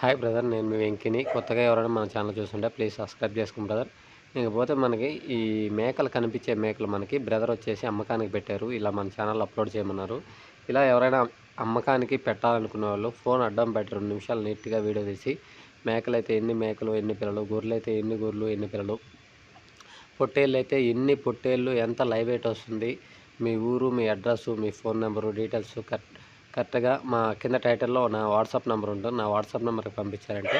Hi brother నేను మీ వెంకిని. కొత్తగా ఎవరైనా మన ఛానల్ చూస్తుంటే ప్లీజ్ సబ్స్క్రైబ్ చేసుకోండి బ్రదర్ ఇకపోతే మనకి ఈ మేకలు కనిపించే మేకలు మనకి బ్రదర్ వచ్చేసి అమ్మకానికి పెట్టారు. ఇలా మన ఛానల్ అప్లోడ్ చేయమన్నారు. ఇలా ఎవరైనా అమ్మకానికి పెట్టాలనుకునే వాళ్ళు ఫోన్ అడ్డం పెట్టి రెండు నిమిషాలు నీట్గా వీడియో తీసి మేకలు అయితే ఎన్ని మేకలు ఎన్ని పిల్లలు గొర్రెలు అయితే ఎన్ని గొర్రెలు ఎన్ని పిల్లలు పొట్టేళ్ళు అయితే ఎన్ని పొట్టేళ్ళు ఎంత లైవ్ వెయిట్ వస్తుంది మీ ఊరు మీ అడ్రస్సు మీ ఫోన్ నెంబరు డీటెయిల్స్ కరెక్ట్ కరెక్ట్గా మా కింద టైటిల్లో నా వాట్సాప్ నెంబర్ ఉంటుంది. నా వాట్సాప్ నెంబర్కి పంపించారంటే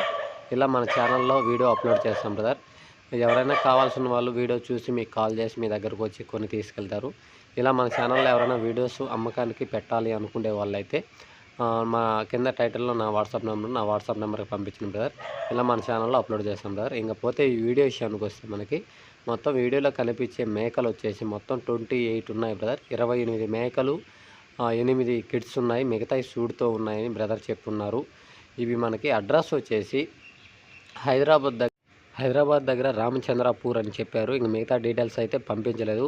ఇలా మన ఛానల్లో వీడియో అప్లోడ్ చేస్తాం బ్రదర్. ఎవరైనా కావాల్సిన వాళ్ళు వీడియో చూసి మీకు కాల్ చేసి మీ దగ్గరకు వచ్చి కొన్ని తీసుకెళ్తారు. ఇలా మన ఛానల్లో ఎవరైనా వీడియోస్ అమ్మకానికి పెట్టాలి అనుకునే వాళ్ళైతే మా కింద టైటిల్లో నా వాట్సాప్ నెంబర్ నా వాట్సాప్ నెంబర్కి పంపించిన బ్రదర్. ఇలా మన ఛానల్లో అప్లోడ్ చేస్తాం బ్రదర్. ఇంకపోతే ఈ వీడియో విషయానికి వస్తే మనకి మొత్తం వీడియోలో కనిపించే మేకలు వచ్చేసి మొత్తం ట్వంటీ ఎయిట్ ఉన్నాయి బ్రదర్. ఇరవై ఎనిమిది మేకలు ఎనిమిది కిడ్స్ ఉన్నాయి మిగతాయి సూడ్తో ఉన్నాయని బ్రదర్ చెప్పున్నారు. ఇవి మనకి అడ్రస్ వచ్చేసి హైదరాబాద్ దగ్గర హైదరాబాద్ దగ్గర రామచంద్రపూర్ అని చెప్పారు. ఇంక మిగతా డీటెయిల్స్ అయితే పంపించలేదు.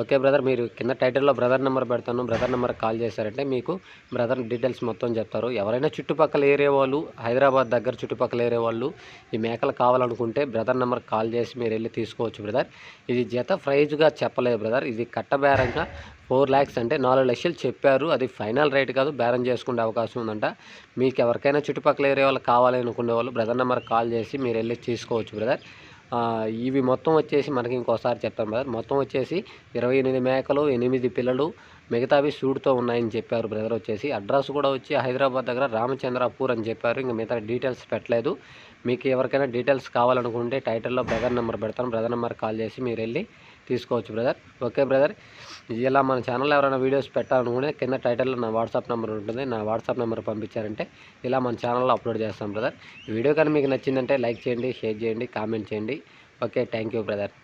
ఓకే బ్రదర్ మీరు కింద టైటిల్లో బ్రదర్ నెంబర్ పెడతాను. బ్రదర్ నెంబర్ కాల్ చేశారంటే మీకు బ్రదర్ డీటెయిల్స్ మొత్తం చెప్తారు. ఎవరైనా చుట్టుపక్కల ఏరియా వాళ్ళు హైదరాబాద్ దగ్గర చుట్టుపక్కల ఏరియా వాళ్ళు ఈ మేకలు కావాలనుకుంటే బ్రదర్ నెంబర్ కాల్ చేసి మీరు వెళ్ళి తీసుకోవచ్చు బ్రదర్. ఇది జత ప్రైజ్గా చెప్పలేదు బ్రదర్. ఇది కట్టబేరంగా ఫోర్ ల్యాక్స్ అంటే నాలుగు లక్షలు చెప్పారు. అది ఫైనల్ రేట్ కాదు బేరం చేసుకునే అవకాశం ఉందంట. మీకు ఎవరికైనా చుట్టుపక్కల ఏరియా వాళ్ళు కావాలి అనుకునే వాళ్ళు బ్రదర్ నెంబర్ కాల్ చేసి మీరు వెళ్ళి తీసుకోవచ్చు బ్రదర్. ఇవి మొత్తం వచ్చేసి మనకి ఇంకోసారి చెప్తాను బ్రదర్. మొత్తం వచ్చేసి ఇరవై ఎనిమిది మేకలు ఎనిమిది పిల్లలు మిగతావి సూడుతో ఉన్నాయని చెప్పారు బ్రదర్ వచ్చేసి. అడ్రస్ కూడా వచ్చి హైదరాబాద్ దగ్గర రామచంద్రపూర్ అని చెప్పారు. ఇంకా మిగతా డీటెయిల్స్ పెట్టలేదు. మీకు ఎవరికైనా డీటెయిల్స్ కావాలనుకుంటే టైటిల్లో బ్రదర్ నెంబర్ పెడతాను. బ్రదర్ నెంబర్ కాల్ చేసి మీరు వెళ్ళి తీసుకోవచ్చు బ్రదర్ ఓకే బ్రదర్ ఇలా మన ఛానల్లో ఎవరైనా వీడియోస్ పెట్టాలనుకుంటే కింద టైటిల్లో నా వాట్సాప్ నెంబర్ ఉంటుంది. నా వాట్సాప్ నెంబర్ పంపించారంటే ఇలా మన ఛానల్లో అప్లోడ్ చేస్తాం బ్రదర్ ఈ వీడియో కానీ మీకు నచ్చిందంటే లైక్ చేయండి షేర్ చేయండి కామెంట్ చేయండి. Okay thank you brother